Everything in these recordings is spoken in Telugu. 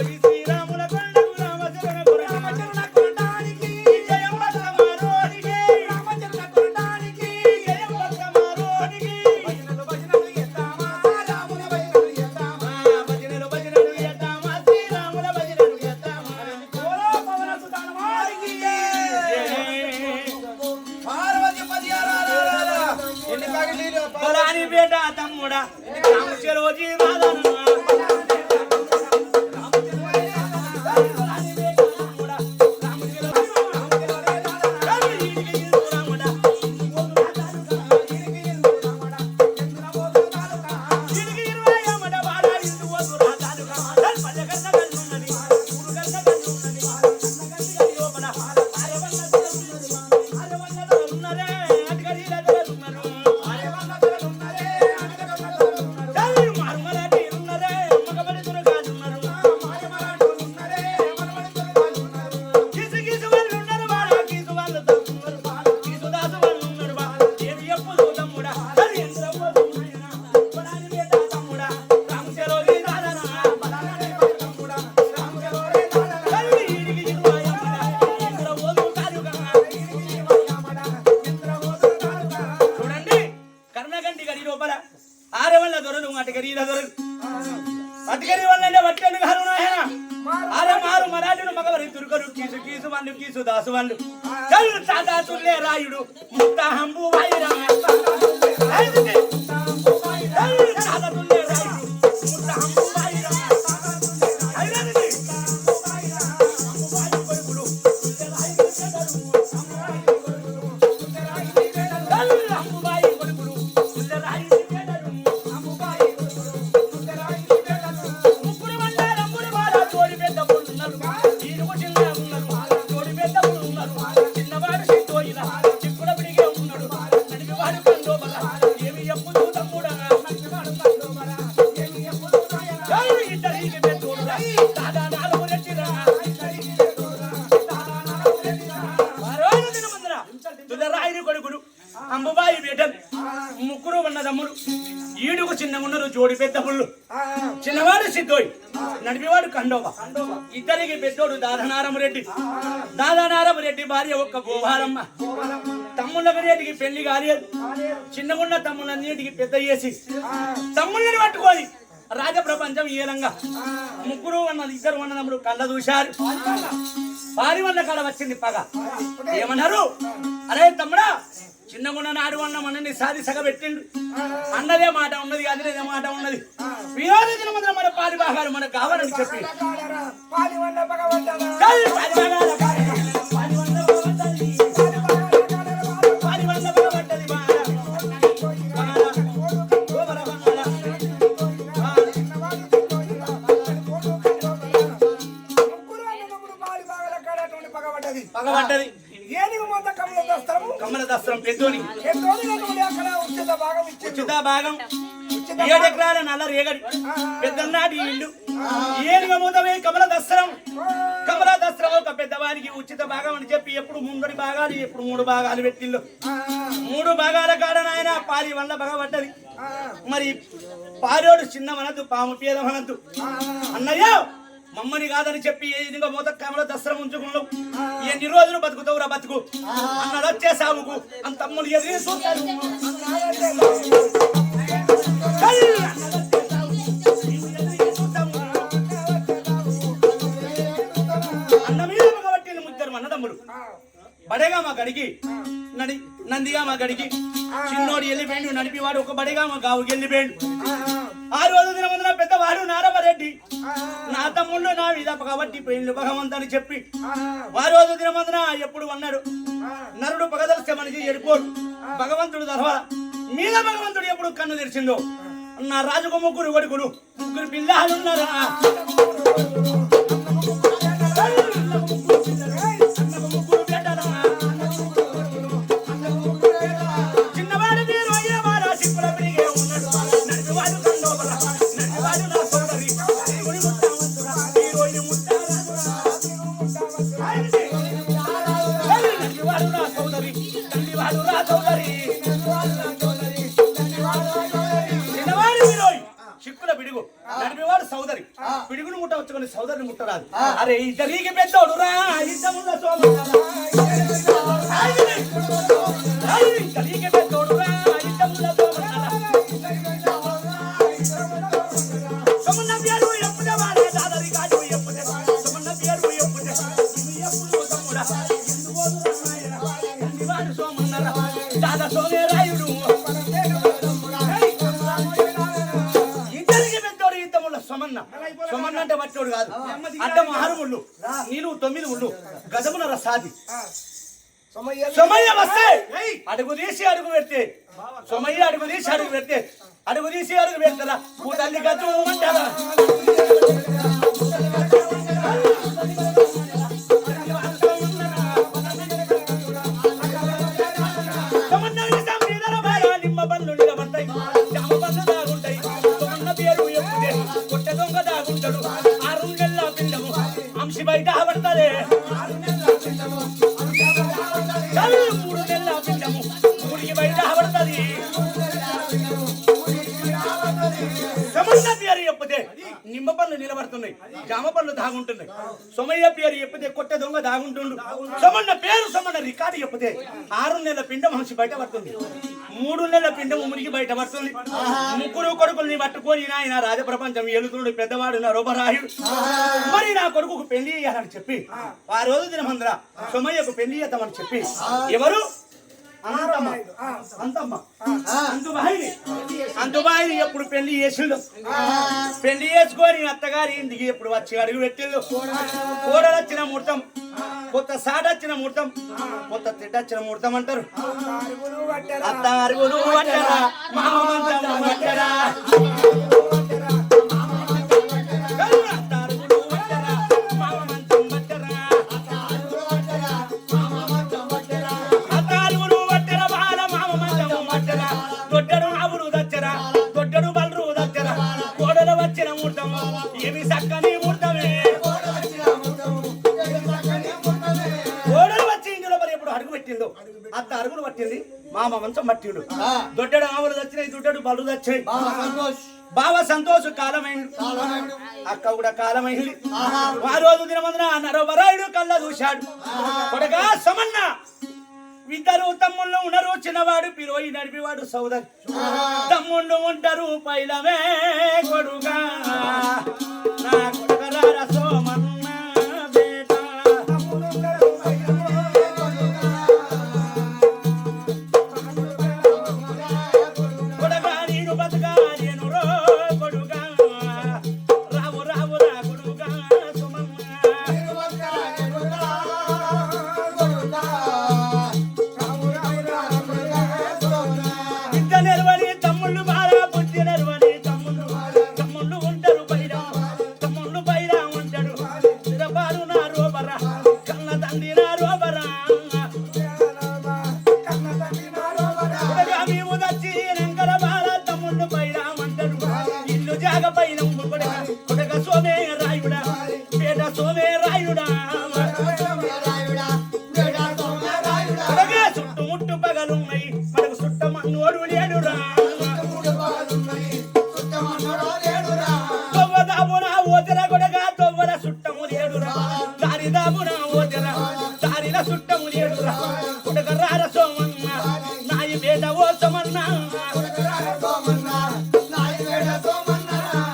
సిద్ధోయి అటగరి వల్లనే వట్టెను గారు ఆరే మారు మరాఠులు మగవరి. దుర్గరు కీసు కీసు వాళ్ళు కీసు దాసు వాళ్ళు చల్లు తుల్లే రాయుడు. ముక్త హంబు వైరా చిన్నవాడు సిద్ధోయ్ నడిపేవాడు కండోబా ఇద్దరికి పెద్దోడు దాదానారం రెడ్డి. దాదానారమ రెడ్డి భార్య ఒక్క గోవారమ్మ తమ్ముళ్ళకి రెడ్డికి పెళ్ళి కాలేదు. చిన్నగున్న తమ్ముళ్ళన్నిటికి పెద్ద చేసి. తమ్ముళ్ళని పట్టుకోది రాజ ప్రపంచం ఏలంగా. ముగ్గురు అన్న ఇద్దరు అన్నదమ్ములు కళ్ళ చూశారు. భార్య వల్ల కళ వచ్చింది పగ. ఏమన్నారు? అరే తమ్ముడా చిన్నగున్న నాడు అన్న మనని సాది సగ పెట్టిండు. అన్నదే మాట ఉన్నది అదిలేదే మాట ఉన్నది. వినోదించిన మందిరం మన పాలి భాగాలు మనకు కావాలని చెప్పి. ఏడు ఎకరాల నల్ల రేగడి పెద్దనాటి ఇల్లు. ఏనుగ మూతమే కమల దసరం కమల దసరం ఒక పెద్దవారికి ఉచిత భాగం అని చెప్పి ఎప్పుడు ముందరి భాగాలు ఎప్పుడు మూడు భాగాలు పెట్టిల్లు మూడు భాగాల కాడ నాయన పాలి వల్ల పగబడ్డది మరి పారోడు చిన్న మనద్దు పాము పేద మనద్దు అన్నయ్య మమ్మని కాదని చెప్పి ఇదిగో మూత కమల దస్త్రం ఉంచుకున్నావు ఎన్ని రోజులు బతుకుతావురా బతుకు? అన్నది వచ్చే సాగుకు అంత తమ్ముడు ఎదిరి చూస్తారు అన్న మీద బడేగా మా గడికి నడి నందిగా మా గడికి చిన్నోడు వెళ్ళిపోయిండు నడిపివాడు ఒక బడేగా మా గావుకి వెళ్ళిపోయిండు ఆ రోజు దినమందున పెద్దవాడు నారమరెడ్డి నా తమ్ముళ్ళు నా మీద కాబట్టి పోయిండు భగవంతుని చెప్పి ఆ రోజు దినమందున ఎప్పుడు అన్నాడు నరుడు పగదలిస్తే మనిషి ఎడిపోడు భగవంతుడు తర్వాత మీద భగవంతుడు ఎప్పుడు కన్ను తెరిచిందో? నా రాజుకు ముగ్గురు కొడుకులు ముగ్గురు పిల్లలు ఉన్నారా చిక్కుల పిడుగు. నడిపేవాడు సోదరి. పిడుగును ముట్టవచ్చుకొని సోదరిని ముట్టరాదు. అరే ఇద్దరికి పెద్దోడు రా పెద్దోడు రా సోమన్న. సోమన్న అంటే పట్టోడు కాదు. అడ్డం ఆరు ముళ్ళు నీళ్ళు తొమ్మిది ముళ్ళు గజమున రసాది. సొమయ్య వస్తే అడుగు తీసి అడుగు పెడితే. సొమయ్య అడుగు తీసి అడుగు పెడితే. అడుగు తీసి అడుగు పెడతారా? తల్లి గచ్చు పళ్ళు జామ పళ్ళు దాగుంటున్నాయి. సొమయ్య పేరు చెప్పితే కొట్టే దొంగ దాగుంటుండు. సొమన్న పేరు సొమన్న రికార్డు చెప్పదే ఆరు నెలల పిండం మనిషి బయట పడుతుంది. మూడు నెలల పిండం మునిగి బయట పడుతుంది. ముగ్గురు కొడుకుల్ని పట్టుకొని నాయన రాజప్రపంచం ఎలుతుడు పెద్దవాడు నా రూపరాయుడు మరి నా కొడుకు పెళ్ళి చేయాలని చెప్పి ఆ రోజు దినమందర సొమయ్యకు పెళ్ళి చేద్దామని చెప్పి ఎవరు అంతమ్మ అంతమ్మ అంతుబాయి. అంతుబాయి ఎప్పుడు పెళ్ళి చేసిండు? పెళ్ళి చేసుకొని అత్తగారి ఇంటికి ఎప్పుడు వచ్చి అడుగు పెట్టిండు? కోడలు వచ్చిన ముహూర్తం కొత్త సాట వచ్చిన ముహూర్తం కొత్త తిట్ట వచ్చిన ముహూర్తం అంటారు. అత్త అరుగులు పట్టరా? మామ పట్టిండు దొడ్డడు ఆవులు దచ్చినాయి దొడ్డడు బలు దచ్చాయి బావ సంతోష్. కాలమైంది. అక్క కూడా కాలమైంది. ఆ రోజు దినమందున నరవరాయుడు కళ్ళ చూశాడు. కొడగా సమన్న. ఇద్దరు తమ్ముళ్ళు ఉన్నారు చిన్నవాడు పిరోయి నడిపివాడు సోదరు. తమ్ముళ్ళు ఉంటారు పైలమే కొడుగా నా కొడుకరార సోమన్న ఓ సోమన్న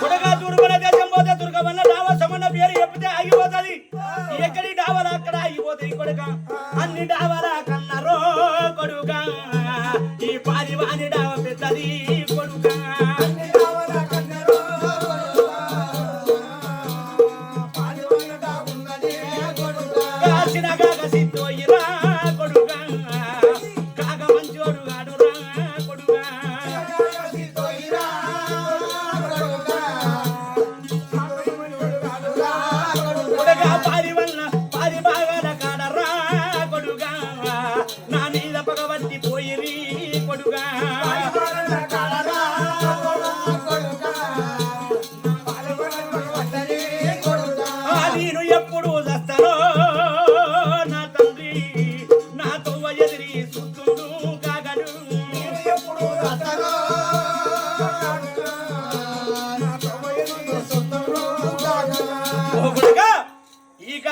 కొడగా దుర్గల దేశం పోతే దుర్గవన్న డావ సమన్న పేరు చెప్తే ఆగిపోతుంది. ఎక్కడి డావల అక్కడ ఆగిపోతాయి కొడుక. అన్ని డావాలా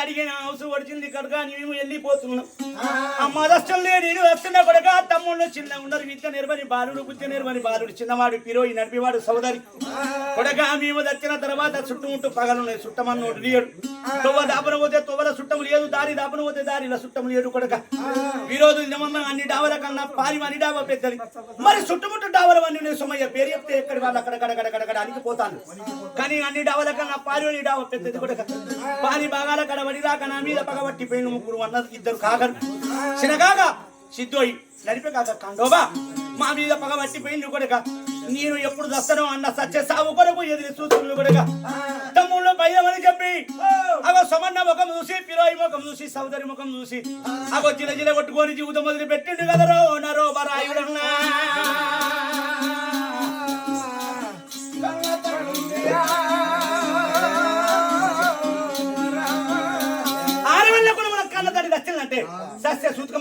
ఈ కాడికి నా హౌస్ పడిచింది కనుక మేము వెళ్ళిపోతున్నాం. అమ్మ దష్టం లేని నేను వస్తున్నా కొడుక తమ్ముళ్ళు చిన్న ఉండరు. విద్య నిర్మని బాలుడు బుద్ధి నిర్మని బాలుడు. చిన్నవాడు పిరోయి నడిపివాడు సోదరి. కొడక మేము దచ్చిన తర్వాత చుట్టుముట్టు పగలున్నాయి చుట్టమన్నోడు లేడు. తొవ్వ దాపన పోతే తొవ్వల చుట్టం లేదు. దారి దాపన పోతే దారిలో చుట్టం లేడు కొడక. ఈ రోజు అన్ని డావల కన్నా పారి అన్ని డాబా పెద్దది. మరి చుట్టుముట్టు డావల అన్ని సొమ్మయ్య పేరు చెప్తే ఎక్కడి వాళ్ళు అక్కడ గడ గడ గడ గడ అనికిపోతాను కానీ అన్ని డావల కన్నా పారి అని డాబా పెద్దది కొడక. పారి భాగాల కడబడి దాకా నా మీద పగబట్టి పోయిన ముగ్గురు అన్నది ఇద్దరు కాగరు చిన్నగాక సిద్ధోయి నడిపే కాక కండోబా మా మీద పగబట్టి పోయింది కొడక. నేను ఎప్పుడు దస్తానో అన్న సత్య సాగు కొరకు ఎదురు చూస్తుంది కొడక. తమ్ముళ్ళు భయమని చెప్పి అగో సమన్న ముఖం చూసి పిరాయి ముఖం చూసి సౌదరి ముఖం చూసి అగో జిల జిల కొట్టుకొని జీవితం మొదలు పెట్టిండు కదరో.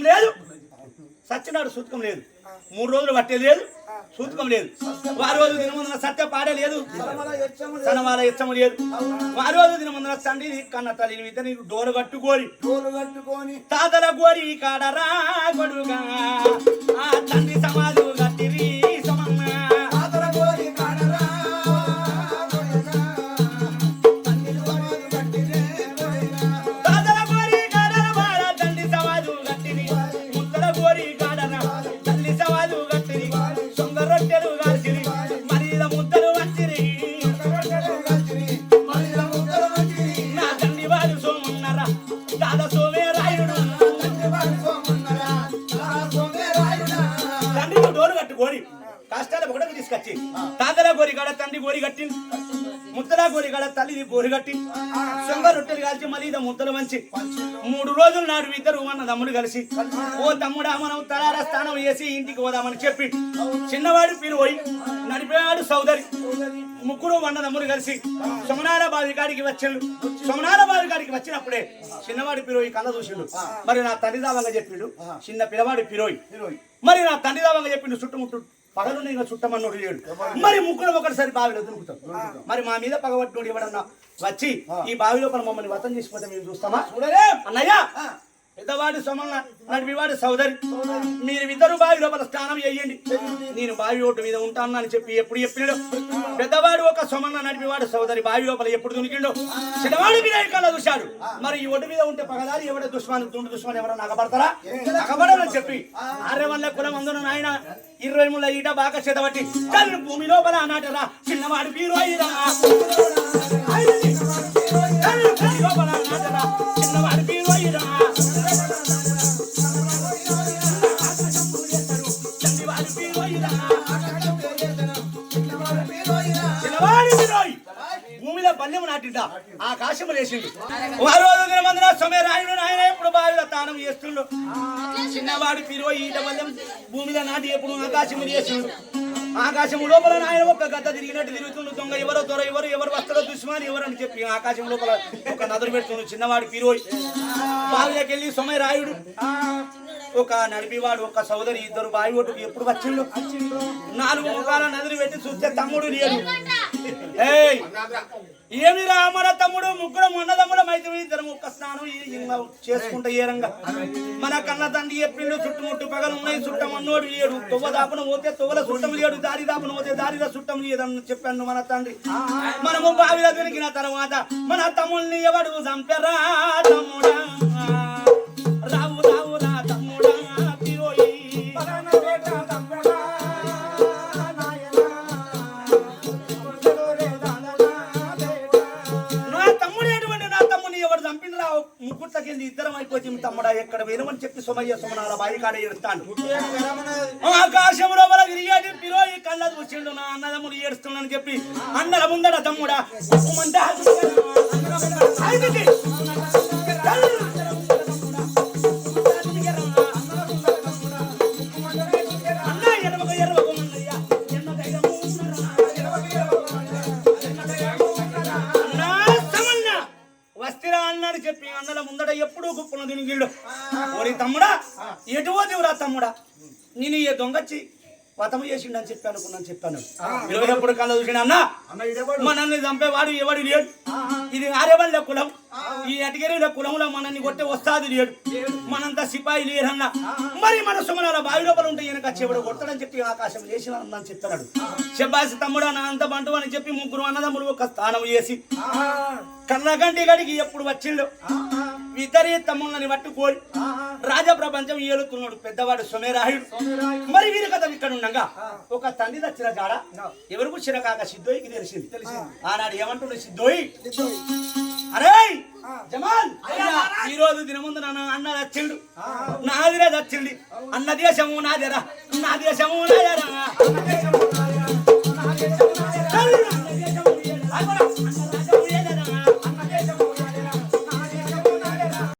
లేదు. సత్యనాడు సూతకం లేదు. మూడు రోజులు పట్టే లేదు. సూతకం లేదు. వారి రోజు దినముందున సత్య పాడే లేదు. సనమాల ఇచ్చము లేదు. వారి రోజు దినముందున తండ్రి కన్న తల్లి ఇద్దరిని డోరు కట్టుకోరి తోలు కట్టుకొని తాతల గోరి కాడరా గొడుగా. গরিব। কাজটা తీసుకొచ్చి తాతల గోరి కాడ తండ్రి గోరి కట్టి ముద్దల గోరి కాడ తల్లిని గోరి కట్టి సొంగ రొట్టెలు కాల్చి మళ్ళీ ఇద ముద్దలు వంచి మూడు రోజులు నాడు ఇద్దరు అన్న తమ్ముడు కలిసి ఓ తమ్ముడా మనం తలార స్థానం వేసి ఇంటికి పోదామని చెప్పి చిన్నవాడు పిలువోయి నడిపేవాడు సోదరి ముగ్గురు వన్న తమ్ముడు కలిసి సోమనాల బావి కాడికి వచ్చాడు. సోమనాల బావి కాడికి వచ్చినప్పుడే చిన్నవాడు పిరోయి కళ్ళ చూసిండు. మరి నా తల్లిదావంగా చెప్పిండు. చిన్న పిల్లవాడు పిరోయి మరి నా తండ్రిదావంగా చెప్పిండు చుట్టుముట్టు పగలు నేను చుట్టమన్నోడు లేడు. మరి ముగ్గురు ఒకటిసారి బావిలో దునుకుతాం మరి మా మీద పగబట్టుడు ఎవడన్నా వచ్చి ఈ బావి లోపల మమ్మల్ని వతం చేసిపోతే మేము చూస్తామా? చూడలే. అన్నయ్య! పెద్దవాడు సొమన్న నడిపివాడు సోదరి. మీరు ఇద్దరు బావి లోపల స్నానం చేయండి. నేను బావి ఓటు మీద ఉంటాను అని చెప్పి ఎప్పుడు చెప్పినాడు. పెద్దవాడు ఒక సొమన్న నడిపివాడు సోదరి బావి లోపల ఎప్పుడు దునికిండో చిన్నవాడు వినాయక కళ్ళ చూశాడు. మరి ఈ ఒడ్డు మీద ఉంటే పగదారి ఎవడ దుష్మాన్ తుండు దుష్మాన్ ఎవరైనా నగబడతారా? నగబడని చెప్పి ఆరే వల్ల కులం అందున నాయన ఇరవై మూడు ఈట బాగా చేతబట్టి తల్లి భూమి లోపల నాటరా చిన్నవాడు వీరు అయ్యిరా పల్లెము ఆకాశం లేచింది లేచిండు. వారు మందిన సమయరాయుడు నాయన ఎప్పుడు బావిలో తానం చేస్తుండు? చిన్నవాడు పిరువ ఈట పల్లెం భూమిలో నాటి ఎప్పుడు ఆకాశము చేసిండు ఆకాశం లోపల నాయన ఒక్క గద్ద తిరిగినట్టు తిరుగుతుండు. దొంగ ఎవరో దొర ఎవరు ఎవరు వస్తారో దుష్మాని ఎవరు అని చెప్పి ఆకాశం లోపల ఒక నదురు పెడుతుండు చిన్నవాడు పిరోయ్ బావిలోకి వెళ్ళి సమయరాయుడు ఒక నడిపివాడు ఒక సోదరి ఇద్దరు బావి ఒడ్డుకు ఎప్పుడు వచ్చిండు? నాలుగు ముఖాల నదులు పెట్టి చూస్తే తమ్ముడు లేడు. ఏయ్! ఏమి రామర మన తమ్ముడు? ముగ్గురు మొన్న తమ్ముడు అయితే ఇద్దరు ఒక్క స్నానం చేసుకుంటా ఏ రంగా? మన కన్న తండ్రి చెప్పిండు చుట్టుముట్టు పగలు ఉన్నాయి చుట్టం అన్నోడు లేడు. తొవ్వ దాపున పోతే తొవ్వల చుట్టం లేడు దారి దాపున పోతే దారిలో చుట్టం లేదని చెప్పాను మన తండ్రి. మనము బావిలో దొరికిన తర్వాత మన తమ్ముల్ని ఎవడు చంపరా తమ్ముడా? ఇద్దరం అయిపోయి తమ్ముడా ఎక్కడ వేరమని చెప్పి సోమయ్య సోమనాల బాయి కాడ ఏడుస్తాను ఆకాశం లోపల తిరిగాడు పిరోయి కళ్ళ చూసిండు నా అన్నదమ్ముడు ఏడుస్తున్నానని చెప్పి అన్నల ముందర తమ్ముడా ఉప్పుమంటే గుప్పున దినిగిళ్ళు ఓరి తమ్ముడా ఎటు పోతివురా తమ్ముడా? నేను ఈ దొంగచ్చి వతము చేసిండు అని చెప్పి అనుకున్నాను చెప్పాను. ఎప్పుడు కళ్ళ చూసిన అన్న అన్న మనల్ని చంపేవాడు ఎవడు లేడు. ఇది ఆరేవల్ల కులం. ఈ అటగిరిల కులంలో మనల్ని కొట్టే వస్తాది లేడు. మనంతా సిపాయి లేరన్న. మరి మన సుమనాల బావి లోపల ఉంటే ఈయనక చెవుడు కొడతాడని చెప్పి ఆకాశం చేసిన అని చెప్తున్నాడు శబ్బాసి తమ్ముడు నా అంత బంటు అని చెప్పి ముగ్గురు అన్నదమ్ములు ఒక స్థానం చేసి కళ్ళగంటి గడికి ఎప్పుడు వచ్చిండు ఇద్దరి తమ్ముళ్ళని పట్టుకోడి రాజ ప్రపంచం ఏలుతున్నాడు పెద్దవాడు సోమేరాయుడు. మరి వీరి కథ ఇక్కడ ఉండగా. ఒక తండ్రి దచ్చిన జాడ. ఎవరికి చిరకాక సిద్ధోయికి తెలిసింది? ఆనాడు ఏమంటుండే సిద్ధోయి? అరే జమాల్! ఈ రోజు దినముందు నన్ను అన్న దచ్చిండు. నాదిరే దచ్చిండి అన్న దేశము నాదిరా. నా దేశము నాదరా.